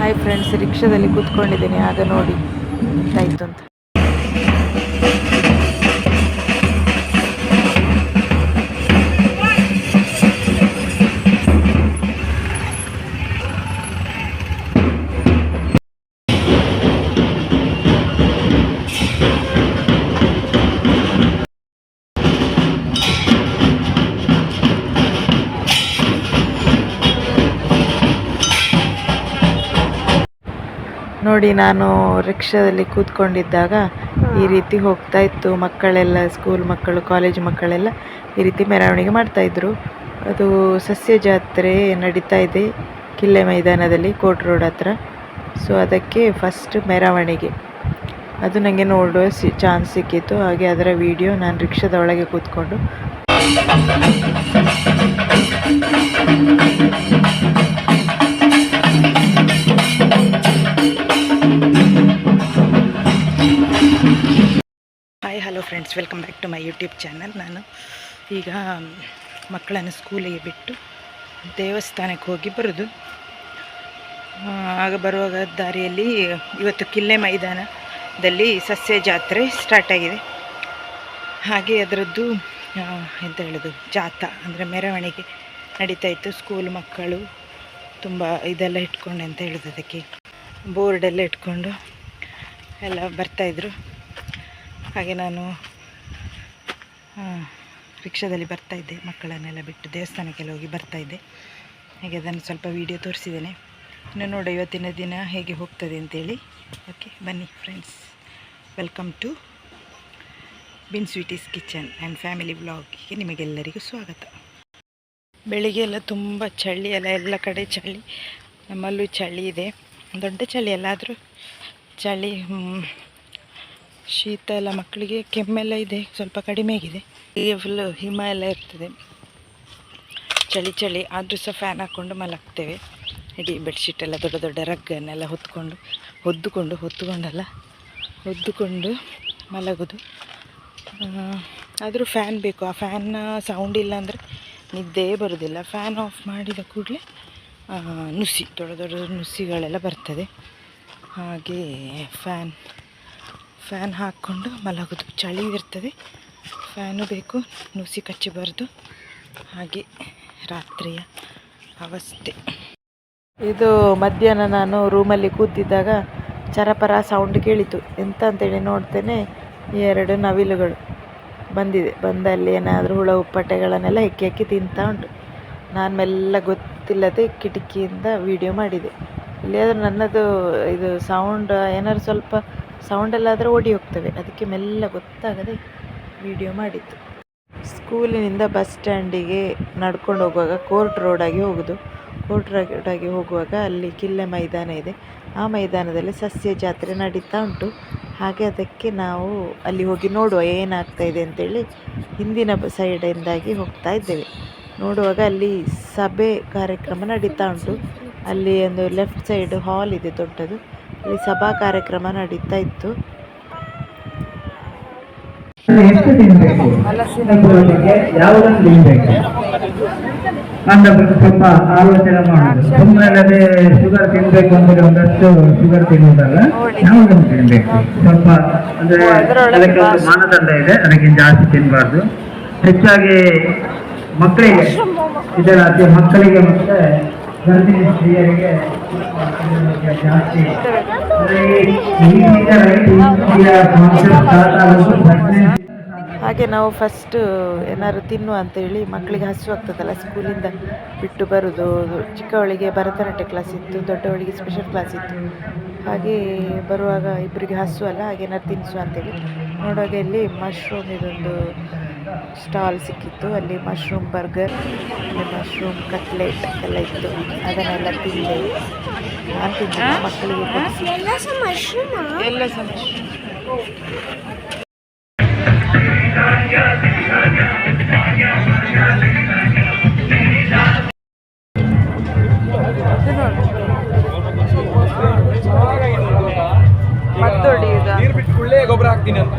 Hi friends ರಿಕ್ಷಾದಲ್ಲಿ ಕೂತ್ಕೊಂಡಿದ್ದೀನಿ ಆಗ ನೋಡಿ. ಆಯ್ತು ಅಂತ. ನೋಡಿ ನಾನು ರಿಕ್ಷಾದಲ್ಲಿ ಕೂತ್ಕೊಂಡಿದ್ದಾಗ ಈ ರೀತಿ ಹೋಗ್ತಾ ಇತ್ತು. ಮಕ್ಕಳೆಲ್ಲ ಸ್ಕೂಲ್ ಮಕ್ಕಳು ಕಾಲೇಜ್ ಮಕ್ಕಳೆಲ್ಲ ಈ ರೀತಿ ಮೆರವಣಿಗೆ ಮಾಡ್ತಾ ಇದ್ರು. ಅದು ಸಸ್ಯ ಜಾತ್ರೆ ನಡೀತಾ ಇದೆ ಕಿಲ್ಲೆ ಮೈದಾನದಲ್ಲಿ, ಕೋಟ್ ರೋಡ್ ಹತ್ರ. ಸೊ ಅದಕ್ಕೆ ಫಸ್ಟ್ ಮೆರವಣಿಗೆ. ಅದು ನನಗೆ ನೋಡುವ ಸಿ ಚಾನ್ಸ್ ಸಿಕ್ಕಿತ್ತು. ಹಾಗೆ ಅದರ ವಿಡಿಯೋ ನಾನು ರಿಕ್ಷಾದ ಒಳಗೆ ಕೂತ್ಕೊಂಡು. Hello friends welcome back to my YouTube channel ನಾನು ಈಗ ಮಕ್ಕಳನ್ನು ಸ್ಕೂಲಿಗೆ ಬಿಟ್ಟು ದೇವಸ್ಥಾನಕ್ಕೆ ಹೋಗಿ ಬರೋದು. ಆಗ ಬರುವಾಗ ದಾರಿಯಲ್ಲಿ ಇವತ್ತು ಕಿಲ್ಲೆ ಮೈದಾನದಲ್ಲಿ ಸಸ್ಯ ಜಾತ್ರೆ ಸ್ಟಾರ್ಟ್ ಆಗಿದೆ. ಹಾಗೆ ಅದರದ್ದು ಎಂತ ಹೇಳೋದು, ಜಾಥಾ ಅಂದರೆ ಮೆರವಣಿಗೆ ನಡೀತಾ ಇತ್ತು. ಸ್ಕೂಲ್ ಮಕ್ಕಳು ತುಂಬ ಇದೆಲ್ಲ ಇಟ್ಕೊಂಡು ಅಂತ ಹೇಳೋದು ಅದಕ್ಕೆ. ಬೋರ್ಡೆಲ್ಲ ಇಟ್ಕೊಂಡು ಎಲ್ಲ ಬರ್ತಾಯಿದ್ರು ಹಾಗೆ ನಾನು ರಿಕ್ಷಾದಲ್ಲಿ ಬರ್ತಾಯಿದ್ದೆ ಮಕ್ಕಳನ್ನೆಲ್ಲ ಬಿಟ್ಟು ದೇವಸ್ಥಾನಕ್ಕೆಲ್ಲ ಹೋಗಿ ಬರ್ತಾಯಿದ್ದೆ ಹಾಗೆ ಅದನ್ನು ಸ್ವಲ್ಪ ವೀಡಿಯೋ ತೋರಿಸಿದ್ದೇನೆ. ಇನ್ನು ನೋಡಿ, ಇವತ್ತಿನ ದಿನ ಹೇಗೆ ಹೋಗ್ತದೆ ಅಂತೇಳಿ. ಓಕೆ ಬನ್ನಿ friends welcome to bin sweeties kitchen and family ವ್ಲಾಗ್ಗೆ ನಿಮಗೆಲ್ಲರಿಗೂ ಸ್ವಾಗತ. ಬೆಳಿಗ್ಗೆ ಎಲ್ಲ ತುಂಬ ಚಳಿ, ಎಲ್ಲ ಎಲ್ಲ ಕಡೆ ಚಳಿ. ನಮ್ಮಲ್ಲೂ ಚಳಿ ಇದೆ. ದೊಡ್ಡ ಚಳಿ ಎಲ್ಲಾದರೂ ಚಳಿ ಶೀತ ಎಲ್ಲ ಮಕ್ಕಳಿಗೆ ಕೆಮ್ಮೆಲ್ಲ ಇದೆ, ಸ್ವಲ್ಪ ಕಡಿಮೆ ಆಗಿದೆ. ಈಗ ಫುಲ್ಲು ಹಿಮ ಎಲ್ಲ ಇರ್ತದೆ. ಚಳಿ ಚಳಿ ಆದರೂ ಸಹ ಫ್ಯಾನ್ ಹಾಕ್ಕೊಂಡು ಮಲಗ್ತೇವೆ. ಇಡೀ ಬೆಡ್ಶೀಟ್ ಎಲ್ಲ ದೊಡ್ಡ ದೊಡ್ಡ ರಗ್ಗನ್ನೆಲ್ಲ ಹೊತ್ಕೊಂಡು, ಹೊದ್ದುಕೊಂಡು, ಹೊತ್ತುಕೊಂಡಲ್ಲ, ಹೊದ್ದುಕೊಂಡು ಮಲಗೋದು. ಆದರೂ ಫ್ಯಾನ್ ಬೇಕು. ಆ ಫ್ಯಾನ್ ಸೌಂಡ್ ಇಲ್ಲ ಅಂದರೆ ನಿದ್ದೆ ಬರೋದಿಲ್ಲ. ಫ್ಯಾನ್ ಆಫ್ ಮಾಡಿದ ಕೂಡಲೇ ನುಸಿ, ದೊಡ್ಡ ದೊಡ್ಡ ನುಸಿಗಳೆಲ್ಲ ಬರ್ತದೆ. ಹಾಗೆ ಫ್ಯಾನ್ ಫ್ಯಾನ್ ಹಾಕ್ಕೊಂಡು ಮಲಗೋದು. ಚಳಿ ಇರ್ತದೆ. ಫ್ಯಾನು ಬೇಕು. ನುಸಿ ಕಚ್ಚಬಾರ್ದು. ಹಾಗೆ ರಾತ್ರಿಯ ಅವಸ್ಥೆ. ಇದು ಮಧ್ಯಾಹ್ನ ನಾನು ರೂಮಲ್ಲಿ ಕೂತಿದ್ದಾಗ ಚರಪರ ಸೌಂಡ್ ಕೇಳಿತು. ಎಂತ ಅಂತೇಳಿ ನೋಡ್ತೇನೆ ಎರಡು ನವಿಲುಗಳು ಬಂದಿದೆ. ಬಂದಲ್ಲಿ ಏನಾದರೂ ಹುಳ ಉಪ್ಪಟೆಗಳನ್ನೆಲ್ಲ ಹೆಕ್ಕಿ ಹೆಕ್ಕಿ ತಿಂತಾ ಉಂಟು. ನಾನು ಮೆಲ್ಲ ಗೊತ್ತಿಲ್ಲದೆ ಕಿಟಕಿಯಿಂದ ವಿಡಿಯೋ ಮಾಡಿದೆ. ಇಲ್ಲಿಯಾದರೂ ನನ್ನದು ಇದು ಸೌಂಡ್ ಏನಾದ್ರು ಸ್ವಲ್ಪ ಸೌಂಡಲ್ಲಾದರೆ ಓಡಿ ಹೋಗ್ತವೆ. ಅದಕ್ಕೆ ಮೆಲ್ಲ ಗೊತ್ತಾಗದೆ ವಿಡಿಯೋ ಮಾಡಿದ್ದು. ಸ್ಕೂಲಿನಿಂದ ಬಸ್ ಸ್ಟ್ಯಾಂಡಿಗೆ ನಡ್ಕೊಂಡು ಹೋಗುವಾಗ ಕೋರ್ಟ್ ರೋಡಾಗಿ ಹೋಗೋದು. ಕೋರ್ಟ್ ರೋಡಾಗಿ ಹೋಗುವಾಗ ಅಲ್ಲಿ ಕಿಲ್ಲೆ ಮೈದಾನ ಇದೆ. ಆ ಮೈದಾನದಲ್ಲಿ ಸಸ್ಯ ಜಾತ್ರೆ ನಡೀತಾ ಉಂಟು. ಹಾಗೆ ಅದಕ್ಕೆ ನಾವು ಅಲ್ಲಿ ಹೋಗಿ ನೋಡುವ ಏನಾಗ್ತಾ ಇದೆ ಅಂತೇಳಿ ಹಿಂದಿನ ಸೈಡಿಂದಾಗಿ ಹೋಗ್ತಾ ಇದ್ದೇವೆ. ನೋಡುವಾಗ ಅಲ್ಲಿ ಸಭೆ ಕಾರ್ಯಕ್ರಮ ನಡೀತಾ ಉಂಟು. ಅಲ್ಲಿ ಒಂದು ಲೆಫ್ಟ್ ಸೈಡ್ ಹಾಲ್ ಇದೆ ದೊಡ್ಡದು. ಅಲ್ಲಿ ಸಭಾ ಕಾರ್ಯಕ್ರಮ ನಡೀತಾ ಇತ್ತು. ಬಗ್ಗೆ ಸ್ವಲ್ಪ ಆಲೋಚನೆ ಮಾಡುದು. ಸುಮ್ಮನೆ ಶುಗರ್ ತಿನ್ಬೇಕು ಅಂದ್ರೆ ಒಂದಷ್ಟು ಶುಗರ್ ತಿನ್ನೋದಲ್ಲ? ನಾವು ತಿನ್ಬೇಕು ಸ್ವಲ್ಪ ಅಂದ್ರೆ ಅದಕ್ಕೆ ಒಂದು ಮಾನದಂಡ ಇದೆ. ಅದಕ್ಕೆ ಜಾಸ್ತಿ ತಿನ್ಬಾರ್ದು. ಹೆಚ್ಚಾಗಿ ಮಕ್ಕಳಿಗೆ ಇದರ ಮಕ್ಕಳಿಗೆ ಮತ್ತೆ ಹಾಗೆ ನಾವು ಫಸ್ಟ್ ಏನಾದ್ರು ಅಂತ ಅಂತೇಳಿ ಮಕ್ಕಳಿಗೆ ಹಸು ಆಗ್ತದಲ್ಲ ಸ್ಕೂಲಿಂದ ಬಿಟ್ಟು ಬರೋದು. ಚಿಕ್ಕವಳಿಗೆ ಭರತನಾಟ್ಯ ಕ್ಲಾಸ್ ಇತ್ತು, ದೊಡ್ಡವಳಿಗೆ ಸ್ಪೆಷಲ್ ಕ್ಲಾಸ್ ಇತ್ತು. ಹಾಗೆ ಬರುವಾಗ ಇಬ್ಬರಿಗೆ ಹಸು ಅಲ್ಲ, ಹಾಗೆ ಏನಾದ್ರು ತಿನ್ನಿಸು ಅಂತೇಳಿ ನೋಡುವಾಗ ಇಲ್ಲಿ ಮಶ್ರೂಮ್ ಇದೊಂದು ಸ್ಟಾಲ್ ಸಿಕ್ಕಿತ್ತು. ಅಲ್ಲಿ ಮಶ್ರೂಮ್ ಬರ್ಗರ್ ಅಲ್ಲಿ ಮಶ್ರೂಮ್ ಕಟ್ಲೆಟ್ ಎಲ್ಲ ಇತ್ತು. ಅದನ್ನೆಲ್ಲ ತಿಂದೆ. ನಾನು ತಿಂದೆ. ಮಕ್ಕಳಿಗೆ ಎಲ್ಲ. ಮದ್ದೊಡಿ ನೀರು ಬಿಟ್ಟು ಗೊಬ್ಬರ ಹಾಕ್ತೀನಿ ಅಂತ.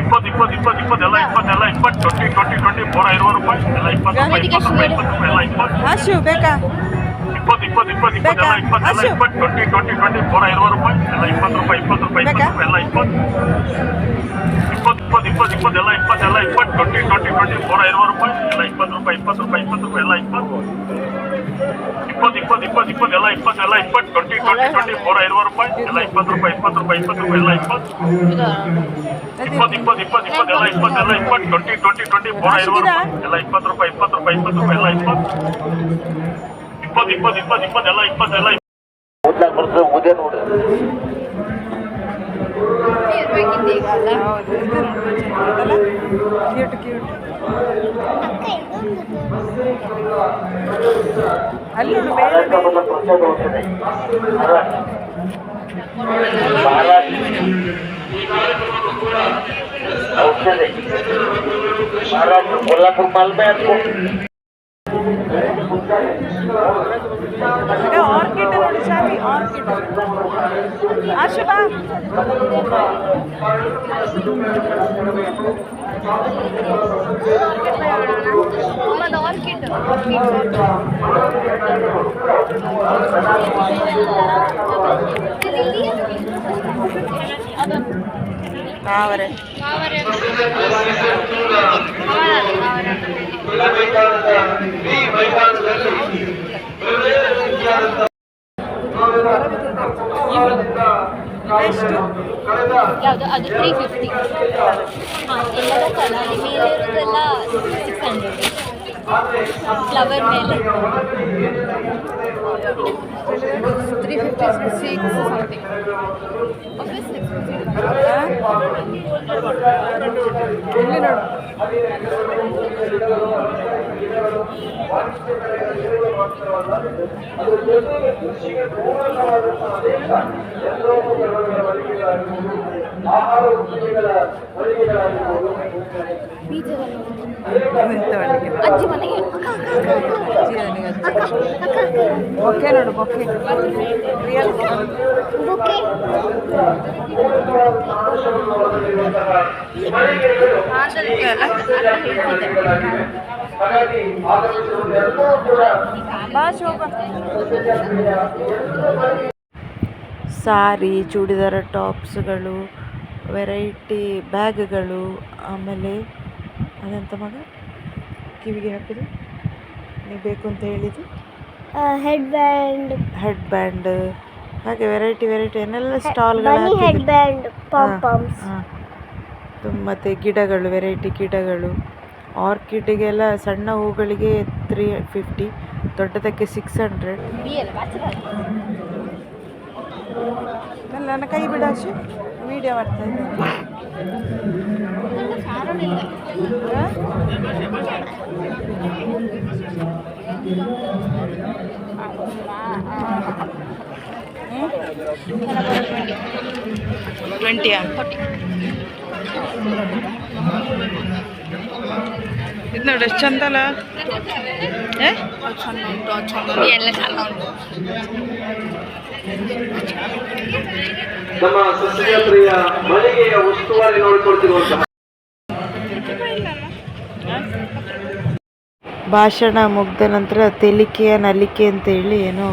ಇಪ್ಪತ್ತು ಇಪ್ಪತ್ತು ಇಪ್ಪತ್ತು ಇಪ್ಪತ್ತು ಎಲ್ಲ ಇಪ್ಪತ್ತೆಲ್ಲ ಇಪ್ಪತ್ತು ಟ್ವೆಂಟಿ ಟ್ವೆಂಟಿ ಟ್ವೆಂಟಿ ಫೋರ್ ಐನೂರು ರೂಪಾಯಿ ಎಲ್ಲ ಇಪ್ಪತ್ತು ರೂಪಾಯಿ ಇಪ್ಪತ್ತು ರೂಪಾಯಿ ಇಪ್ಪತ್ತು ರೂಪಾಯಿ ಎಲ್ಲ ಇಪ್ಪತ್ತು ಬೇಕಾ? ಇಪ್ಪತ್ತು ಇಪ್ಪತ್ತು ಇಪ್ಪತ್ತು ಇಪ್ಪತ್ತೆಲ್ಲ ಇಪ್ಪತ್ತೆಲ್ಲ ಅಶು. ಇಪ್ಪತ್ತು ಟ್ವೆಂಟಿ ಟ್ವೆಂಟಿ ಟ್ವೆಂಟಿ ಫೋರ್ ಐನೂರು ರೂಪಾಯಿ ಎಲ್ಲ ಇಪ್ಪತ್ತು ರೂಪಾಯಿ ಇಪ್ಪತ್ತು ರೂಪಾಯಿ ಇಪ್ಪತ್ತು ರೂಪಾಯಿ ಎಲ್ಲ ಇಪ್ಪತ್ತು. ಇಪ್ಪತ್ತು ಇಪ್ಪತ್ತು ಇಪ್ಪತ್ತು ಇಪ್ಪತ್ತೆಲ್ಲ ಇಪ್ಪತ್ತೆಲ್ಲ ಇಪ್ಪತ್ತು ಟ್ವೆಂಟಿ ಟ್ವೆಂಟಿ ಟ್ವೆಂಟಿ ಫೋರ್ ಐನೂರು ರೂಪಾಯಿ ಎಲ್ಲ ಇಪ್ಪತ್ತು ರೂಪಾಯಿ ಇಪ್ಪತ್ತು ರೂಪಾಯಿ ಇಪ್ಪತ್ತು ರೂಪಾಯಿ ಎಲ್ಲ ಇಪ್ಪತ್ತು. ಇಪ್ಪತ್ತು ಇಪ್ಪತ್ತು ಇಪ್ಪತ್ತು ಇಪ್ಪತ್ತು ಎಲ್ಲ ಇಪ್ಪತ್ತೆಲ್ಲ ಇಪ್ಪತ್ತು ಟ್ವೆಂಟಿ ಟ್ವೆಂಟಿ ಟ್ವೆಂಟಿ ಫೋರ್ ಐನೂರು ರೂಪಾಯಿ ಎಲ್ಲ ಇಪ್ಪತ್ತು ರೂಪಾಯಿ ಇಪ್ಪತ್ತು ರೂಪಾಯಿ ಇಪ್ಪತ್ತು ರೂಪಾಯಿ ಎಲ್ಲ ಇಪ್ಪತ್ತು. ಇಪ್ಪತ್ತು ಇಪ್ಪತ್ತು ಇಪ್ಪತ್ತು ಇಪ್ಪತ್ತೆಲ್ಲ ಇಪ್ಪತ್ತೆಲ್ಲ ಇಪ್ಪತ್ತು ಟ್ವೆಂಟಿ ಟ್ವೆಂಟಿ ಟ್ವೆಂಟಿ ಫೋರ್ ಐನೂರು ರೂಪಾಯಿ ಎಲ್ಲ ಇಪ್ಪತ್ತು ರೂಪಾಯಿ ಇಪ್ಪತ್ತು ರೂಪಾಯಿ ಇಪ್ಪತ್ತು ರೂಪಾಯಿ ಎಲ್ಲ ಇಪ್ಪತ್ತು. ಇಪ್ಪತ್ತು ಇಪ್ಪತ್ತು ಇಪ್ಪತ್ತು ಇಪ್ಪತ್ತೆಲ್ಲ ಇಪ್ಪತ್ತೆಲ್ಲ ಹೌದು ಇದು ನೋಡುವ ಚೆನ್ನಾಗಿದೆಲ್ಲ ಕ್ಯೂಟ್ ಕ್ಯೂಟ್ ಅಲ್ಲಿ ನೋಡು ಬೇರೆ ಬೇರೆ कोल्हापूर అంటే ఆర్కిడ్ నుండి చాపి ఆర్కిడ్ అర్షభ మాది ఆర్కిడ్ ఆర్కిడ్ ಎಷ್ಟು ಯಾವುದು? ಅದು ತ್ರೀ ಫಿಫ್ಟಿ ಹಾಂ ಎಲ್ಲ ಕಲರ್ ಮೇಲೆ ಇರೋದೆಲ್ಲ ಸಿಕ್ಸ್ ಹಂಡ್ರೆಡ್ ಫ್ಲವರ್ ಮೇಲೆ ತ್ರೀ ಫಿಫ್ಟಿ ಸಿಕ್ಸ್ ಸಮಥಿಂಗ್ ಇಲ್ಲಿ ನೋಡು ನಿಂತವಳಿಗೆ ಅಜ್ಜಿ ಮನೆಗೆ ಬೊಕ್ಕೆ ನೋಡು bouquet. Real bouquet. Shobha sari churidar ಟಾಪ್ಸ್ಗಳು variety ಬ್ಯಾಗ್ಗಳು ಆಮೇಲೆ ಅದೆಂತ ಮಗ? ಕಿವಿಗೆ ಹಾಕಿದ್ರು ನೀವು ಬೇಕು ಅಂತ ಹೇಳಿದ್ದು? ಹೆಡ್ ಬ್ಯಾಂಡ್ ಹೆಡ್ ಬ್ಯಾಂಡ್ ಹಾಗೆ ವೆರೈಟಿ ವೆರೈಟಿ ಏನೆಲ್ಲ ಸ್ಟಾಲ್ಗಳು ಹೆಡ್ ಬ್ಯಾಂಡ್ ಪಾಮ್ಸ್ ಮತ್ತು ಗಿಡಗಳು ವೆರೈಟಿ ಗಿಡಗಳು. ಆರ್ಕಿಡ್ಗೆಲ್ಲ ಸಣ್ಣ ಹೂಗಳಿಗೆ ತ್ರೀ ಫಿಫ್ಟಿ ದೊಡ್ಡದಕ್ಕೆ ಸಿಕ್ಸ್ ಹಂಡ್ರೆಡ್ ನನ್ನ ಕೈ ಬಿಡಾಶು ವಿಡಿಯೋ ಮಾಡ್ತಾ ಇದ್ದೀನಿ ಟ್ವೆಂಟಿಯಾ ಇದು ನೋಡಿ ಎಷ್ಟು ಚಂದ ಅಲ್ಲ ನಮ್ಮ ಮಳಿಗೆಯ ಉಸ್ತುವಾರಿ ನೋಡಿಕೊಳ್ತಿರುವಂತಹ ಭಾಷಣ ಮುಗ್ದ ನಂತರ ತೆಲಿಕೆಯ ನಲಿಕೆ ಅಂತ ಹೇಳಿ ಏನೋ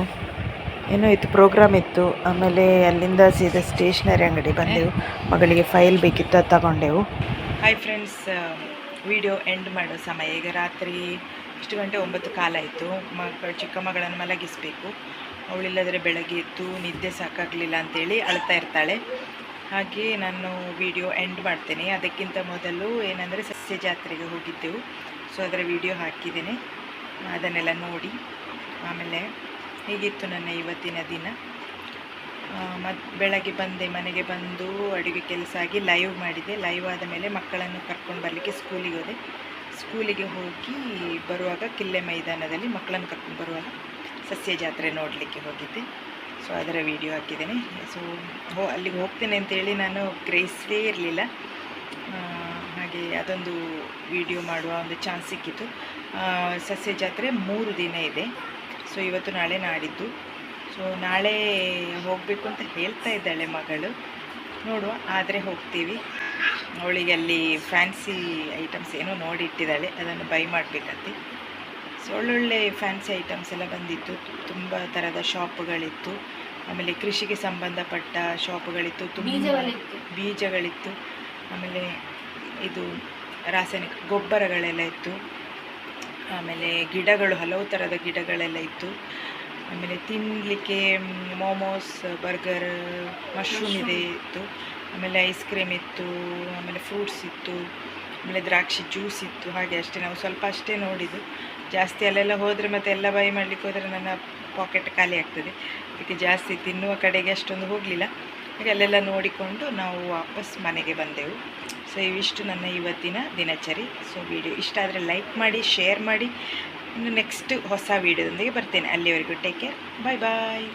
ಏನೋ ಇತ್ತು ಪ್ರೋಗ್ರಾಮ್ ಇತ್ತು. ಆಮೇಲೆ ಅಲ್ಲಿಂದ ಸೀದಾ ಸ್ಟೇಷ್ನರಿ ಅಂಗಡಿ ಬಂದೆವು. ಮಗಳಿಗೆ ಫೈಲ್ ಬೇಕಿತ್ತು ಅದು ತಗೊಂಡೆವು. ಹಾಯ್ ಫ್ರೆಂಡ್ಸ್ ವಿಡಿಯೋ ಎಂಡ್ ಮಾಡೋ ಸಮಯ. ಈಗ ರಾತ್ರಿ ಇಷ್ಟು ಗಂಟೆ ಒಂಬತ್ತು ಕಾಲ ಆಯಿತು. ಮಕ್ಕಳು, ಚಿಕ್ಕ ಮಗಳನ್ನು ಮಲಗಿಸಬೇಕು. ಅವಳಿಲ್ಲದರೆ ಬೆಳಗ್ಗೆ ಎದ್ದು ನಿದ್ದೆ ಸಾಕಾಗಲಿಲ್ಲ ಅಂತೇಳಿ ಅಳ್ತಾ ಇರ್ತಾಳೆ. ಹಾಗೆ ನಾನು ವಿಡಿಯೋ ಎಂಡ್ ಮಾಡ್ತೇನೆ. ಅದಕ್ಕಿಂತ ಮೊದಲು ಏನಂದರೆ ಸಸ್ಯ ಜಾತ್ರೆಗೆ ಹೋಗಿದ್ದೆವು. ಸೊ, ಅದರ ವಿಡಿಯೋ ಹಾಕಿದ್ದೇನೆ. ಅದನ್ನೆಲ್ಲ ನೋಡಿ. ಆಮೇಲೆ ಹೀಗಿತ್ತು ನನ್ನ ಇವತ್ತಿನ ದಿನ? ಮತ್ತು ಬೆಳಗ್ಗೆ ಬಂದೆ, ಮನೆಗೆ ಬಂದು ಅಡುಗೆ ಕೆಲಸ ಆಗಿ ಲೈವ್ ಮಾಡಿದೆ. ಲೈವ್ ಆದ ಮೇಲೆ ಮಕ್ಕಳನ್ನು ಕರ್ಕೊಂಡು ಬರಲಿಕ್ಕೆ ಸ್ಕೂಲಿಗೆ ಹೋದೆ. ಸ್ಕೂಲಿಗೆ ಹೋಗಿ ಬರುವಾಗ ಕಿಲ್ಲೆ ಮೈದಾನದಲ್ಲಿ ಮಕ್ಕಳನ್ನು ಕರ್ಕೊಂಡು ಬರುವಾಗ ಸಸ್ಯ ಜಾತ್ರೆ ನೋಡಲಿಕ್ಕೆ ಹೋಗಿದ್ದೆ. ಸೊ ಅದರ ವಿಡಿಯೋ ಹಾಕಿದ್ದೇನೆ. ಸೊ ಹೋ, ಅಲ್ಲಿಗೆ ಹೋಗ್ತೇನೆ ಅಂತೇಳಿ ನಾನು ಗ್ರಹಿಸಲೇ ಇರಲಿಲ್ಲ. ಹಾಗೆ ಅದೊಂದು ವಿಡಿಯೋ ಮಾಡುವ ಒಂದು ಚಾನ್ಸ್ ಸಿಕ್ಕಿತು. ಸಸ್ಯ ಜಾತ್ರೆ ಮೂರು ದಿನ ಇದೆ. ಸೊ ಇವತ್ತು ನಾಳೆ ನಾಡಿದ್ದು. ಸೊ ನಾಳೆ ಹೋಗಬೇಕು ಅಂತ ಹೇಳ್ತಾ ಇದ್ದಾಳೆ ಮಗಳು. ನೋಡುವ ಆದರೆ ಹೋಗ್ತೀವಿ. ಅವಳಿಗೆ ಅಲ್ಲಿ ಫ್ಯಾನ್ಸಿ ಐಟಮ್ಸ್ ಏನೋ ನೋಡಿ ಇಟ್ಟಿದ್ದಾಳೆ ಅದನ್ನು ಬೈ ಮಾಡಬೇಕಂತೆ. ಸೊ ಒಳ್ಳೊಳ್ಳೆ ಫ್ಯಾನ್ಸಿ ಐಟಮ್ಸ್ ಎಲ್ಲ ಬಂದಿತ್ತು. ತುಂಬ ಥರದ ಶಾಪ್ಗಳಿತ್ತು ಆಮೇಲೆ ಕೃಷಿಗೆ ಸಂಬಂಧಪಟ್ಟ ಶಾಪ್ಗಳಿತ್ತು ತುಂಬ ಬೀಜಗಳಿತ್ತು. ಆಮೇಲೆ ಇದು ರಾಸಾಯನಿಕ ಗೊಬ್ಬರಗಳೆಲ್ಲ ಇತ್ತು. ಆಮೇಲೆ ಗಿಡಗಳು ಹಲವು ಥರದ ಗಿಡಗಳೆಲ್ಲ ಇತ್ತು. ಆಮೇಲೆ ತಿನ್ನಲಿಕ್ಕೆ ಮೋಮೋಸ್ ಬರ್ಗರ್ ಮಶ್ರೂಮ್ ಇದೆ ಇತ್ತು. ಆಮೇಲೆ ಐಸ್ ಕ್ರೀಮ್ ಇತ್ತು ಆಮೇಲೆ ಫ್ರೂಟ್ಸ್ ಇತ್ತು ಆಮೇಲೆ ದ್ರಾಕ್ಷಿ ಜ್ಯೂಸ್ ಇತ್ತು ಹಾಗೆ ಅಷ್ಟೇ. ನಾವು ಸ್ವಲ್ಪ ಅಷ್ಟೇ ನೋಡಿದ್ದು. ಜಾಸ್ತಿ ಅಲ್ಲೆಲ್ಲ ಹೋದರೆ ಮತ್ತೆ ಎಲ್ಲ ಬೈ ಮಾಡಲಿಕ್ಕೆ ಹೋದರೆ ನನ್ನ ಪಾಕೆಟ್ ಖಾಲಿ ಆಗ್ತದೆ. ಅದಕ್ಕೆ ಜಾಸ್ತಿ ತಿನ್ನುವ ಕಡೆಗೆ ಅಷ್ಟೊಂದು ಹೋಗಲಿಲ್ಲ. ಹಾಗೆ ಅಲ್ಲೆಲ್ಲ ನೋಡಿಕೊಂಡು ನಾವು ವಾಪಸ್ ಮನೆಗೆ ಬಂದೆವು. ಸೊ ಇವಿಷ್ಟು ನನ್ನ ಇವತ್ತಿನ ದಿನಚರಿ. ಸೊ ವಿಡಿಯೋ ಇಷ್ಟ ಆದರೆ ಲೈಕ್ ಮಾಡಿ ಶೇರ್ ಮಾಡಿ. ಇನ್ನು ನೆಕ್ಸ್ಟ್ ಹೊಸ ವೀಡಿಯೋದೊಂದಿಗೆ ಬರ್ತೇನೆ. ಅಲ್ಲಿವರೆಗೂ ಟೇಕ್ ಕೇರ್ ಬಾಯ್ ಬಾಯ್